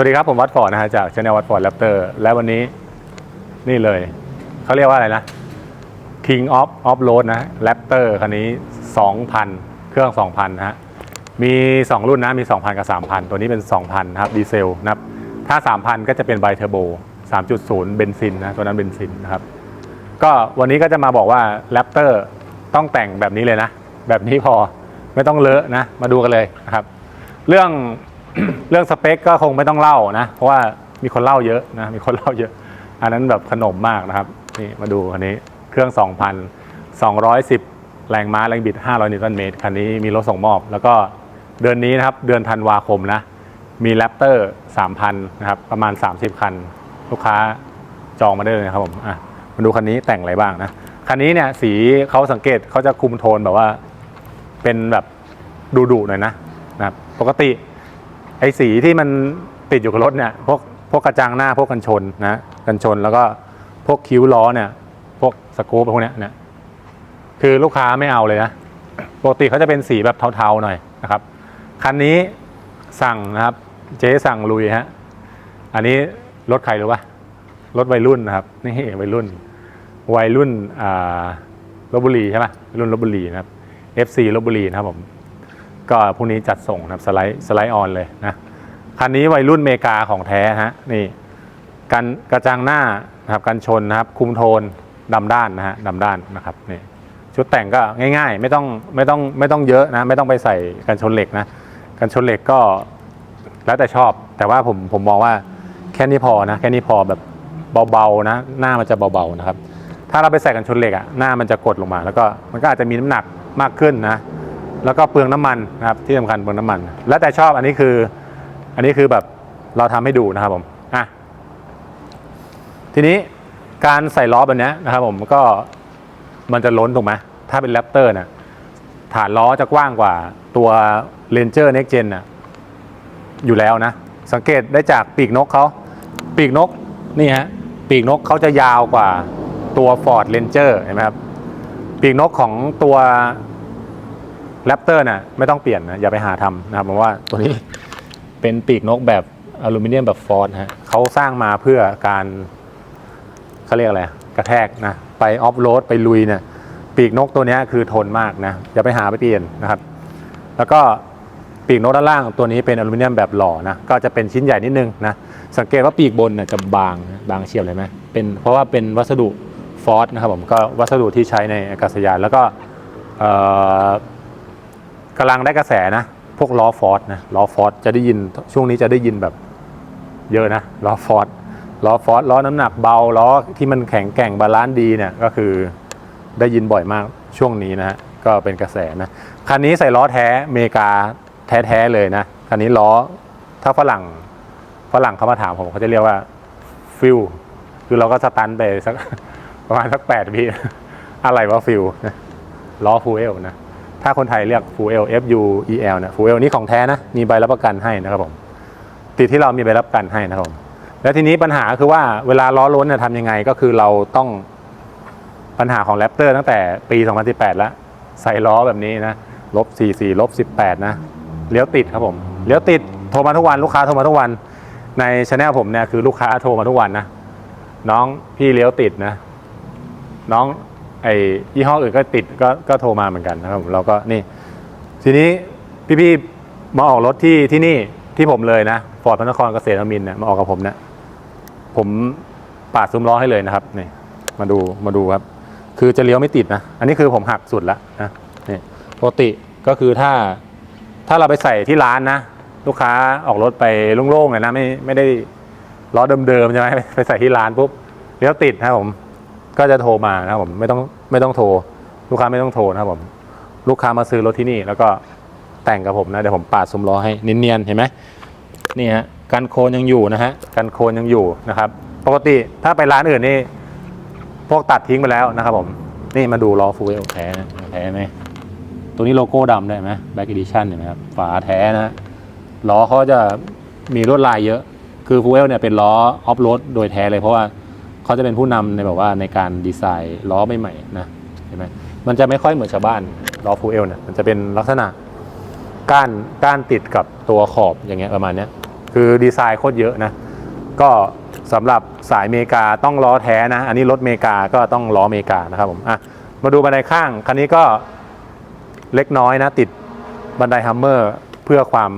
วัสดีครับ ผมวัดฟอร์ดนะฮะจากช anel วัดฟอร์ดแรปเตอร์และวันนี้นี่เลย เขาเรียกว่าอะไรนะ King of Off Road นะแรปเตอร์คันนี้ 2,000 เครื่อง 2,000นะฮะมี 2 รุ่นนะ มี 2,000 กับ 3,000 ตัวนี้เป็น 2,000นะครับดีเซลนะครับถ้า 3,000 ก็จะเป็นไบเทอร์โบ 3.0 เบนซินนะ ตัวนั้นเบนซินนะครับ ก็วันนี้ก็จะมาบอกว่าแรปเตอร์ต้องแต่งแบบนี้เลยนะ แบบนี้พอไม่ต้องเลอะนะ มาดูกันเลยนะครับ เรื่อง เรื่องสเปคก็คงไม่ต้องเล่านะ เพราะว่ามีคนเล่าเยอะนะ มีคนเล่าเยอะ อันนั้นแบบขนมมากนะครับ นี่มาดูคันนี้เครื่อง2,000 210 แรงม้าแรงบิด 500 นิวตันเมตร คันนี้มีรถส่งมอบ แล้วก็เดือนนี้นะครับ เดือนธันวาคมนะ มีแรปเตอร์3,000 นะครับ ประมาณ 30 คัน ลูกค้าจองมาได้เลยนะครับผมอะมาดูคันนี้แต่งอะไรบ้างนะ คันนี้เนี่ยสีเขาสังเกตเขาจะคุมโทนแบบว่าเป็นแบบดุๆหน่อยนะนะครับปกติ ไอ้สีที่มันติดอยู่กับรถเนี่ยพวกพวกกระจังหน้าพวกกันชนนะกันชนแล้วก็พวกคิ้วล้อเนี่ย พวกสกรูปพวกเนี้ยเนี่ยคือลูกค้าไม่เอาเลยนะปกติเขาจะเป็นสีแบบเทาๆหน่อยนะครับ คันนี้สั่งนะครับ เจ๊สั่งลุยฮะอันนี้รถใครรู้ปะรถวัยรุ่นนะครับนี่วัยรุ่น วัยรุ่นอ่าลบบุรีใช่ปะวัยรุ่นลบบุรีนะครับ FC ลบบุรีนะครับผม ก็พรุ่งนี้จัดส่งนะครับสไลด์สไลด์ออนเลยนะคันนี้วัยรุ่นเมกาของแท้ฮะนี่กันกระจังหน้านะครับกันชนนะครับคุมโทนดำด้านนะฮะดำด้านนะครับนี่ชุดแต่งก็ง่าย ๆ ไม่ต้องไม่ต้องไม่ต้องเยอะนะไม่ต้องไปใส่กันชนเหล็กนะกันชนเหล็กก็แล้วแต่ชอบ แต่ว่าผมผมมองว่าแค่นี้พอนะแค่นี้พอแบบเบาๆนะ หน้ามันจะเบาๆนะครับ ถ้าเราไปใส่กันชนเหล็กอะหน้ามันจะกดลงมา แล้วก็มันก็อาจจะมีน้ำหนักมากขึ้นนะ แล้วก็เปลืองน้ำมันนะครับที่สำคัญเปลืองน้ำมัน แล้วแต่ชอบอันนี้คือ อันนี้คือแบบเราทำให้ดูนะครับผมอะทีนี้การใส่ล้อแบบนี้นะครับผมก็มันจะล้นถูกไหมถ้าเป็นแรปเตอร์น่ะฐานล้อจะกว้างกว่าตัว Ranger Next Gen น่ะอยู่แล้วนะ สังเกตได้จากปีกนกเขาปีกนกนี่ฮะปีกนกเขาจะยาวกว่าตัว Ford Ranger เห็นไหมครับปีกนกของตัว แรปเตอร์น่ะไม่ต้องเปลี่ยนนะอย่าไปหาทำนะครับเพราะว่าตัวนี้เป็นปีกนกแบบอลูมิเนียมแบบฟอสฮะเขาสร้างมาเพื่อการเขาเรียกอะไรกระแทกนะไปออฟโรดไปลุยเนี่ยปีกนกตัวนี้คือทนมากนะอย่าไปหาไปเปลี่ยนนะครับ แล้วก็ปีกนกด้านล่างตัวนี้เป็นอลูมิเนียมแบบหล่อนะก็จะเป็นชิ้นใหญ่นิดนึงนะสังเกตว่าปีกบนน่ะจะบางบางเฉียบเลยไหมเป็นเพราะว่าเป็นวัสดุฟอสนะครับผมก็วัสดุที่ใช้ในอากาศยานแล้วก็เอ่อ กำลังได้กระแสนะ พวกล้อฟอร์ดนะล้อฟอร์ดจะได้ยินช่วงนี้จะได้ยินแบบเยอะนะล้อฟอร์ดล้อฟอร์ดล้อน้ำหนักเบาล้อที่มันแข็งแกร่งบาลานซ์ดีเนี่ยก็คือได้ยินบ่อยมากช่วงนี้นะฮะก็เป็นกระแสนะคันนี้ใส่ล้อแท้อเมริกาแท้ๆเลยนะคันนี้ล้อถ้าฝรั่งฝรั่งเขามาถามผมเขาจะเรียกว่าฟิลคือเราก็สตันไปสักประมาณสักแปดวิอะไรวะฟิลล้อฟูเอลนะ ถ้าคนไทยเรียก Full F U E L เนี่ย Full L นี่ของแท้นะ มีใบรับประกันให้นะครับผม ติดที่เรามีใบรับประกันให้นะครับผม แล้วทีนี้ปัญหาคือว่าเวลาล้อล้นเนี่ยทำยังไงก็คือเราต้องปัญหาของแรปเตอร์ตั้งแต่ปี 2018 แล้ว ใส่ล้อแบบนี้นะลบ44ลบ18 นะ เลี้ยวติดครับผม เลี้ยวติดโทรมาทุกวันลูกค้าโทรมาทุกวัน ในช anel ผมเนี่ยคือลูกค้าโทรมาทุกวันนะ น้องพี่เลี้ยวติดนะ น้อง ไอ้ยี่ห้ออื่นก็ติดก็ก็โทรมาเหมือนกันนะครับผมเราก็นี่ ทีนี้พี่ๆมาออกรถที่ที่นี่ที่ผมเลยนะฟอร์ดพระนครเกษตรมินเนี่ยมาออกกับผมเนี่ยผมปาดซุ้มล้อให้เลยนะครับนี่มาดูมาดูครับ คือจะเลี้ยวไม่ติดนะ อันนี้คือผมหักสุดแล้วนะนี่ปกติก็คือถ้าถ้าเราไปใส่ที่ร้านนะ ลูกค้าออกรถไปโล่งๆเลยนะไม่ไม่ได้ล้อเดิมๆใช่ไหมไปใส่ที่ร้านปุ๊บเลี้ยวติดนะครับผม ก็จะโทรมานะครับผมไม่ต้องไม่ต้องโทร ลูกค้าไม่ต้องโทรนะครับผมลูกค้ามาซื้อรถที่นี่แล้วก็แต่งกับผมนะเดี๋ยวผมปาดซุ้มล้อให้เนียนๆเห็นไหมนี่ฮะกันโคนยังอยู่นะฮะกันโคนยังอยู่นะครับปกติถ้าไปร้านอื่นนี่พวกตัดทิ้งไปแล้วนะครับผมนี่มาดูล้อฟูเอลแท้นะแท้ไหมตัวนี้โลโก้ดำได้ไหมแบ็กอีดิชั่นเห็นไหมครับฝาแท้นะล้อเขาจะมีลวดลายเยอะ คือฟูเอลเนี่ยเป็นล้อออฟโรดโดยแท้เลยเพราะว่า เขาจะเป็นผู้นำในแบบว่าในการดีไซน์ล้อใหม่ๆนะเห็นไหมมันจะไม่ค่อยเหมือนชาวบ้านล้อฟูเอลเนี่ยมันจะเป็นลักษณะก้านก้านติดกับตัวขอบอย่างเงี้ยประมาณเนี้ยคือดีไซน์โคตรเยอะนะ ก็สำหรับสายอเมริกาต้องล้อแท้นะ อันนี้รถอเมริกาก็ต้องล้ออเมริกานะครับผมอะมาดูบันไดข้างคันนี้ก็เล็กน้อยนะ ติดบันไดฮัมเมอร์เพื่อความ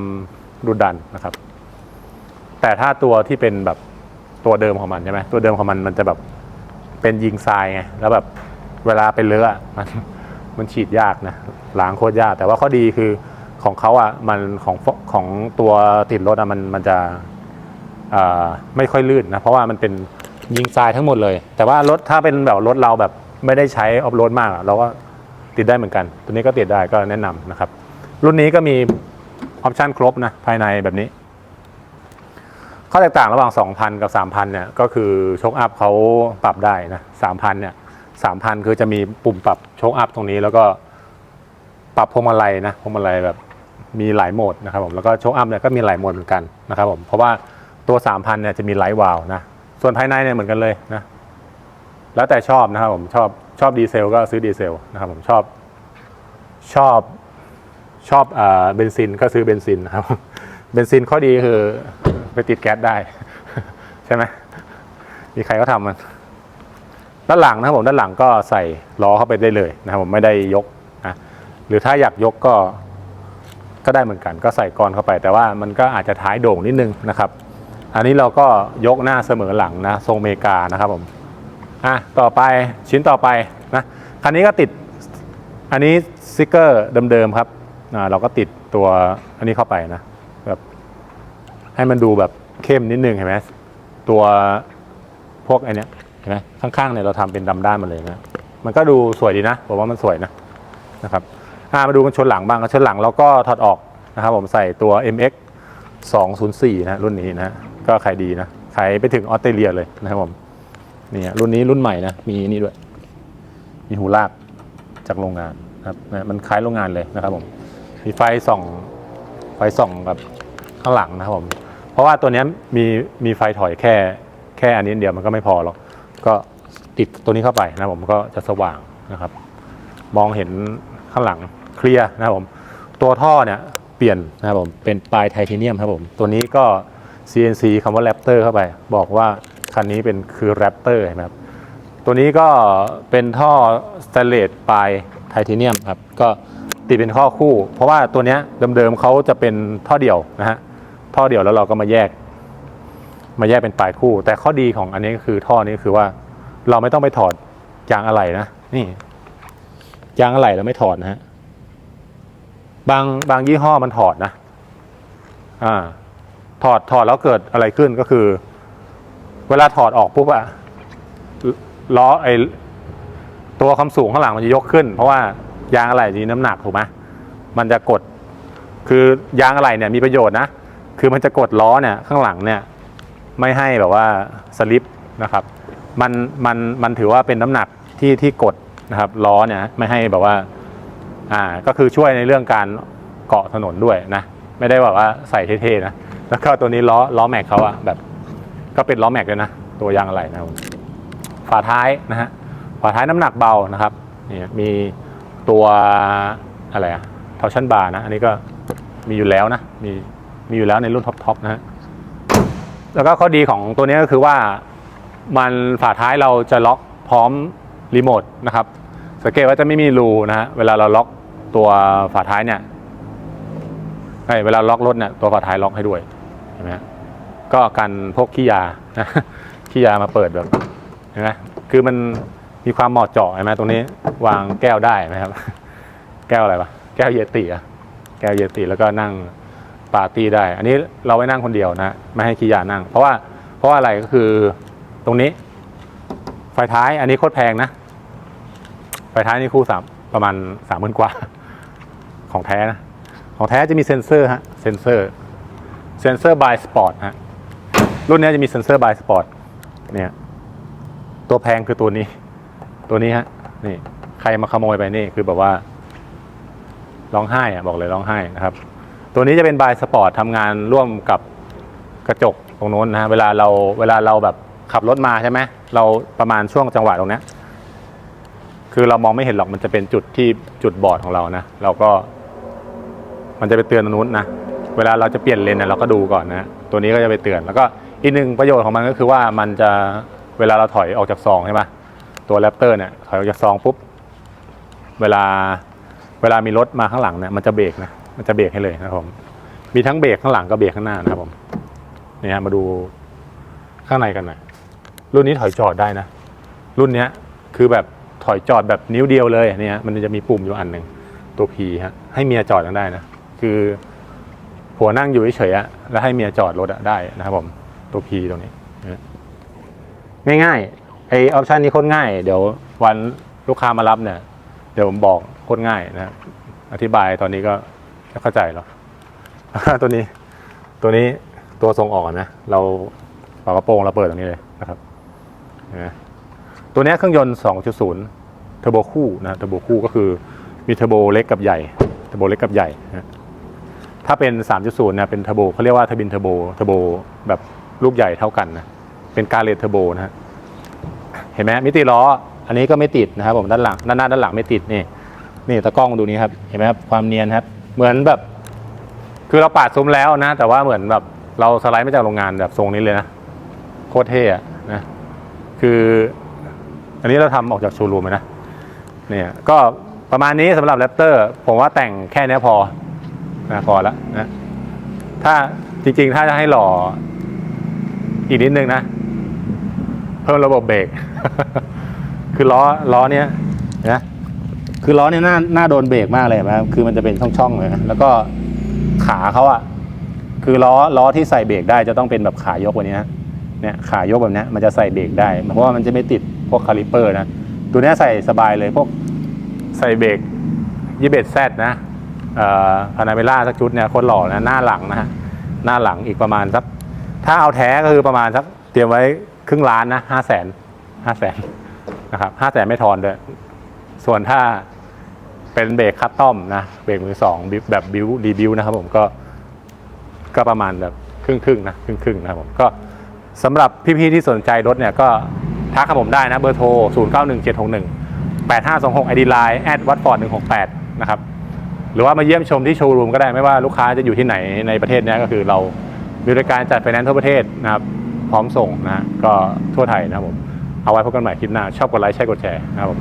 ดุดันนะครับ แต่ถ้าตัวที่เป็นแบบ ตัวเดิมของมันใช่ไหมตัวเดิมของมันมันจะแบบเป็นยิงทรายไงแล้วแบบเวลาไปเลอะอะมันมันฉีดยากนะล้างโคตรยาก แต่ว่าข้อดีคือของเขาอะมันของของตัวติดรถอะมันมันจะไม่ค่อยลื่นนะเพราะว่ามันเป็นยิงทรายทั้งหมดเลย แต่ว่ารถถ้าเป็นแบบรถเราแบบไม่ได้ใช้ออฟโรดมากเราก็ติดได้เหมือนกัน ตัวนี้ก็ติดได้ก็แนะนำนะครับ รุ่นนี้ก็มีออปชันครบนะภายในแบบนี้ ข้อแตกต่างระหว่าง 2,000 กับ 3,000เนี่ยก็คือโชคอัพเขาปรับได้นะ3,000เนี่ย3,000 คือจะมีปุ่มปรับโชคอัพตรงนี้แล้วก็ปรับพวงมาลัยนะพวงมาลัยแบบมีหลายโหมดนะครับผมแล้วก็โชคอัพเนี่ยก็มีหลายโหมดเหมือนกันนะครับผมเพราะว่าตัว 3,000เนี่ยจะมีไลท์วาล์วนะส่วนภายในเนี่ยเหมือนกันเลยนะแล้วแต่ชอบนะครับผมชอบชอบดีเซลก็ซื้อดีเซลนะครับผมชอบชอบชอบอ่าเบนซินก็ซื้อเบนซินนะครับเบนซินข้อดีคือ ไปติดแก๊สได้ ใช่ไหมมีใครก็ทำมัน ด้านหลังนะครับผมด้านหลังก็ใส่ล้อเข้าไปได้เลยนะครับผมไม่ได้ยกนะหรือถ้าอยากยกก็ก็ได้เหมือนกัน ก็ใส่กรอนเข้าไป แต่ว่ามันก็อาจจะท้ายโด่งนิดนึงนะครับ อันนี้เราก็ยกหน้าเสมอหลังนะทรงเมกานะครับผมอะต่อไปชิ้นต่อไปนะคันนี้ก็ติดอันนี้สติกเกอร์เดิมๆครับอ่าเราก็ติดตัวอันนี้เข้าไปนะ ให้มันดูแบบเข้มนิดนึงเห็นไหมตัวพวกไอเนี้ยเห็นไหมข้างๆเนี่ยเราทำเป็นดำด้านมาเลยนะมันก็ดูสวยดีนะผมว่ามันสวยนะนะครับอ่ามาดูกันชนหลังบ้างกันชนหลังเราก็ถอดออกนะครับผมใส่ตัว MX 204นะรุ่นนี้นะก็ขายดีนะขายไปถึงออสเตรเลียเลยนะครับผมนี่รุ่นนี้รุ่นใหม่นะมีนี่ด้วย มีหูลากจากโรงงานนะครับนะมันคล้ายโรงงานเลยนะครับผมมีไฟส่องไฟส่องกับข้างหลังนะครับผม เพราะว่าตัวเนี้ยมีมีไฟถอยแค่แค่อันนี้เดียวมันก็ไม่พอหรอก ก็ติดตัวนี้เข้าไปนะครับผมก็จะสว่างนะครับ มองเห็นข้างหลังเคลียร์นะครับผมตัวท่อเนี่ยเปลี่ยนนะครับผมเป็นปลายไทเทเนียมครับผมตัวนี้ก็ CNC คำว่า Raptor เข้าไป บอกว่าคันนี้เป็นคือ Raptor เห็นไหมครับตัวนี้ก็เป็นท่อสแตนเลสปลายไทเทเนียมครับก็ติดเป็นข้อคู่ เพราะว่าตัวเนี้ยเดิมๆเขาจะเป็นท่อเดี่ยวนะฮะ ท่อเดียวแล้วเราก็มาแยก มาแยกเป็นปลายคู่ แต่ข้อดีของอันนี้ก็คือท่อนี้คือว่า เราไม่ต้องไปถอดยางอะไหล่นะนี่ยางอะไหล่เราไม่ถอดนะฮะบางบางยี่ห้อมันถอดนะ อ่า ถอดถอดแล้วเกิดอะไรขึ้นก็คือ เวลาถอดออกปุ๊บอะล้อไอตัวความสูงข้างหลังมันจะยกขึ้น เพราะว่ายางอะไหล่นี้น้ำหนักถูกไหมมันจะกด คือยางอะไหล่เนี่ยมีประโยชน์นะ คือมันจะกดล้อเนี่ยข้างหลังเนี่ยไม่ให้แบบว่าสลิปนะครับมันมันมันถือว่าเป็นน้ำหนักที่ที่กดนะครับล้อเนี่ยไม่ให้แบบว่าอ่าก็คือช่วยในเรื่องการเกาะถนนด้วยนะไม่ได้แบบว่าใส่เท่ๆนะแล้วก็ตัวนี้ล้อล้อแม็กเขาอะแบบ ก็เป็นล้อแม็กด้วยนะตัวยางอะไรนะฝาท้ายนะฮะฝาท้ายน้ำหนักเบานะครับนี่มีตัวอะไรอะทอชั่นบาร์นะอันนี้ก็มีอยู่แล้วนะมี มีอยู่แล้วในรุ่นท็อปๆนะฮะแล้วก็ข้อดีของตัวนี้ก็คือว่ามันฝาท้ายเราจะล็อกพร้อมรีโมทนะครับสังเกตว่าจะไม่มีรูนะฮะเวลาเราล็อกตัวฝาท้ายเนี่ยเอ้ยเวลาล็อกรถเนี่ยตัวฝาท้ายล็อกให้ด้วยเห็นไหมก็กันพวกขี้ยานะขี้ยามาเปิดแบบเห็นไหมคือมันมีความเหมาะเจาะเห็นไหมตรงนี้วางแก้วได้ไหมครับ แก้วอะไรวะแก้วเยติอะแก้วเยติแล้วก็นั่ง ปาร์ตี้ได้ อันนี้เราไว้นั่งคนเดียวนะไม่ให้ขี้ยานั่ง เพราะว่าเพราะาอะไรก็คือตรงนี้ ไฟท้ายอันนี้โคตรแพงนะ ไฟท้ายนี่คู่สามประมาณสามหมื่นกว่า ของแท้นะ ของแท้จะมีเซ็นเซอร์ฮะเซ็นเซอร์เซ็นเซอร์บายสปอร์ตฮะรุ่นนี้จะมีเซ็นเซอร์บายสปอร์ตเนี่ยตัวแพงคือตัวนี้ ตัวนี้ฮะนี่ใครมาขโมยไปนี่คือแบบว่าร้องไห้อะบอกเลยร้องไห้นะครับ ตัวนี้จะเป็นบายสปอร์ตทำงานร่วมกับกระจกตรงโน้นนะฮะเวลาเราเวลาเราแบบขับรถมาใช่ไหมเราประมาณช่วงจังหวะตรงเนี้ยคือเรามองไม่เห็นหรอกมันจะเป็นจุดที่จุดบอดของเรานะเราก็ มันจะไปเตือนตรงนู้นนะเวลาเราจะเปลี่ยนเลนเนี่ยเราก็ดูก่อนนะตัวนี้ก็จะไปเตือนแล้วก็อีกหนึ่งประโยชน์ของมันก็คือว่ามันจะเวลาเราถอยออกจากซองใช่ไหมตัวแรปเตอร์เนี่ยถอยออกจากซองปุ๊บเวลาเวลามีรถมาข้างหลังเนี่ยมันจะเบรกนะ มันจะเบรกให้เลยนะครับผมมีทั้งเบรกข้างหลังกับเบรกข้างหน้านะครับผมเนี่ยมาดูข้างในกันหน่อยรุ่นนี้ถอยจอดได้นะ รุ่นเนี้ยคือแบบถอยจอดแบบนิ้วเดียวเลยเนี่ยมันจะมีปุ่มอยู่อันหนึ่งตัว P ฮะให้เมียจอดยังได้นะ คือผัวนั่งอยู่เฉยๆอะแล้วให้เมียจอดรถอะได้นะครับผมตัว P ตรงนี้นะง่ายๆไอออปชันนี้โคตรง่าย เดี๋ยววันลูกค้ามารับเนี่ย เดี๋ยวผมบอกโคตรง่ายนะ อธิบายตอนนี้ก็ เข้าใจหรอตัวนี้ ตัวนี้ตัวทรงออกนะ เราฝากระโปรงเราเปิดตรงนี้เลยนะครับนไหมตัวนี้เครื่องยนต์ 2.0 เทอร์โบคู่นะเทอร์โบคู่ก็คือมีเทอร์โบเล็กกับใหญ่เทอร์โบเล็กกับใหญ่นะถ้าเป็น 3.0เนี่ยเป็นเทอร์โบเขาเรียกว่าทบินเทอร์โบเทอร์โบแบบลูกใหญ่เท่ากันนะเป็นการเลตเทอร์โบนะฮะเห็นไหมมิติล้อ อันนี้ก็ไม่ติดนะครับผมด้านหลังด้านหน้าด้านหลังไม่ติดนี่นี่ตะกล้องดูนี้ครับเห็นไหมครับความเนียนครับ เหมือนแบบ คือเราปาดซุ้มแล้วนะ แต่ว่าเหมือนแบบเราสไลด์มาจากโรงงานแบบทรงนี้เลยนะ โคตรเท่อะนะ คือ อันนี้เราทำออกจากโชว์รูมนะ เนี่ย ก็ประมาณนี้สำหรับแรปเตอร์ผมว่าแต่งแค่นี้พอนะพอแล้วนะ ถ้าจริง ๆ ถ้าจะให้หล่ออีกนิดนึงนะ เพิ่มระบบเบรก คือล้อล้อเนี้ยนะ คือล้อเนี้ยหน้าหน้าโดนเบรกมากเลยนไหมครับคือมันจะเป็นช่องๆเลยนะแล้วก็ขาเขาอะคือล้อล้อที่ใส่เบรกได้จะต้องเป็นแบบขายกว่านี้นะเนี่ยขายกแบบเนี้ยมันจะใส่เบรกได้ เพราะว่ามันจะไม่ติดพวกคาลิเปอร์นะตัวนี้ใส่สบายเลยพวกใส่เบรกยี่เบดแซดนะเอ่อพานาเมล่าสักชุดเนี่ยโคนหล่อนะหน้าหลังนะฮะหน้าหลังอีกประมาณสักถ้าเอาแท้ก็คือประมาณสักเตรียมไว้ครึ่งล้านนะห้าแสนห้าแสนนะครับห้าแสนไม่ทอนด้วย ส่วนถ้าเป็นเบรกคัสตอมนะเบรกมือสองแบบบิวรีบิวนะครับผมก็ก็ประมาณแบบครึ่งครึ่งนะครึ่งครึ่งนะครับผมก็สำหรับพี่ๆที่สนใจรถเนี่ยก็ทักกับผมได้นะเบอร์โทร 0 9 1 7 6 1 8 5 2 6 ID Line แอดวัดฟอร์ด168 นะครับ หรือว่ามาเยี่ยมชมที่โชว์รูมก็ได้ไม่ว่าลูกค้าจะอยู่ที่ไหนในประเทศเนี้ยก็คือเรามีบริการจัดไฟแนนซ์ทั่วประเทศนะครับ พร้อมส่งนะฮะก็ทั่วไทยนะครับผม เอาไว้พบกันใหม่คลิปหน้า ชอบกดไลค์ใช่กดแชร์นะครับผม